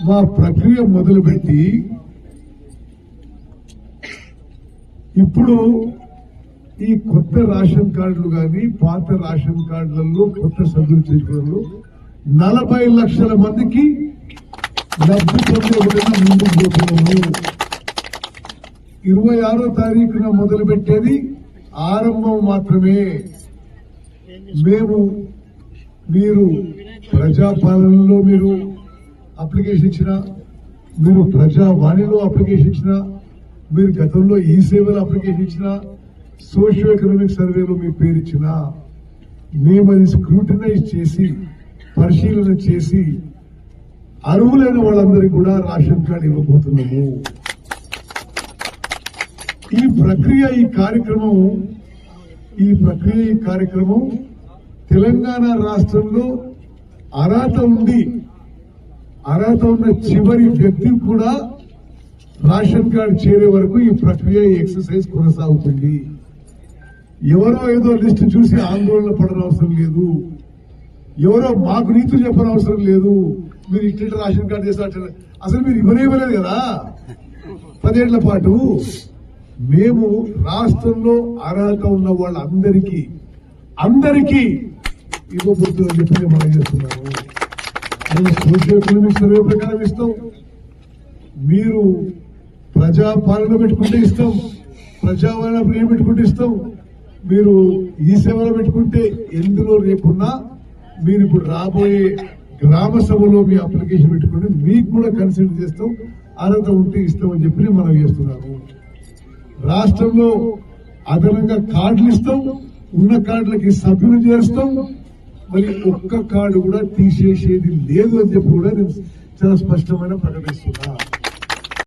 మా ప్రక్రియ మొదలుపెట్టి ఇప్పుడు ఈ కొత్త రేషన్ కార్డులు కానీ పాత రేషన్ కార్డులలో కొత్త సభ్యులు చేసుకోవడంలో నలభై లక్షల మందికి లబ్ధి పొందే విధంగా ముందుకు పోతున్నాము ఇరవై ఆరో తారీఖున మొదలుపెట్టేది ఆరంభం మాత్రమే. మేము మీరు ప్రజాపాలనలో మీరు అప్లికేషన్ ఇచ్చిన మీరు ప్రజావాణిలో అప్లికేషన్ ఇచ్చిన మీరు గతంలో ఈ సేవలో అప్లికేషన్ ఇచ్చినా సోషియో ఎకనామిక్ సర్వేలో మీ పేరు ఇచ్చినా మేము అది స్క్రూటినైజ్ చేసి పరిశీలన చేసి అర్హులైన వాళ్ళందరికీ కూడా రేషన్ కార్డు ఇవ్వబోతున్నాము. ఈ ప్రక్రియ ఈ కార్యక్రమం ఈ ప్రక్రియ ఈ కార్యక్రమం తెలంగాణ రాష్ట్రంలో అర్హత ఉంది. అర్హత ఉన్న చివరి వ్యక్తి కూడా రేషన్ కార్డు చేరే వరకు ఈ ప్రక్రియ ఎక్సర్సైజ్ కొనసాగుతుంది. ఎవరో ఏదో లిస్టు చూసి ఆందోళన పడనవసరం అవసరం లేదు. ఎవరో మాకు నీతులు చెప్పనవసరం అవసరం లేదు. మీరు ఇట్లా రేషన్ కార్డు చేస్తారు అసలు మీరు ఇవ్వనివ్వలేదు కదా? పదేళ్ళ పాటు మేము రాష్ట్రంలో అర్హత ఉన్న వాళ్ళందరికీ అందరికీ ఇవ్వబోతుందని చెప్పి మనం చేస్తున్నాము మేము సోషియో సర్వే ప్రకారం ఇస్తాం. మీరు ప్రజా పాలన పెట్టుకుంటే ఇస్తాం. ప్రజాపాలన ప్రియం పెట్టుకుంటే ఇస్తాం. మీరు ఈ సేవలు పెట్టుకుంటే ఎందులో లేకున్నా మీరు ఇప్పుడు రాబోయే గ్రామ సభలో మీ అప్లికేషన్ పెట్టుకుంటే మీకు కూడా కన్సిడర్ చేస్తాం. అర్హత ఉంటే ఇస్తామని చెప్పి మనం చేస్తున్నాము రాష్ట్రంలో అదనంగా కార్డులు ఇస్తాం. ఉన్న కార్డులకి సభ్యులు చేస్తాం. మరి ఒక్క కార్డు కూడా తీసేసేది లేదు అని చెప్పి కూడా నేను చాలా స్పష్టమైన ప్రకటిస్తున్నా.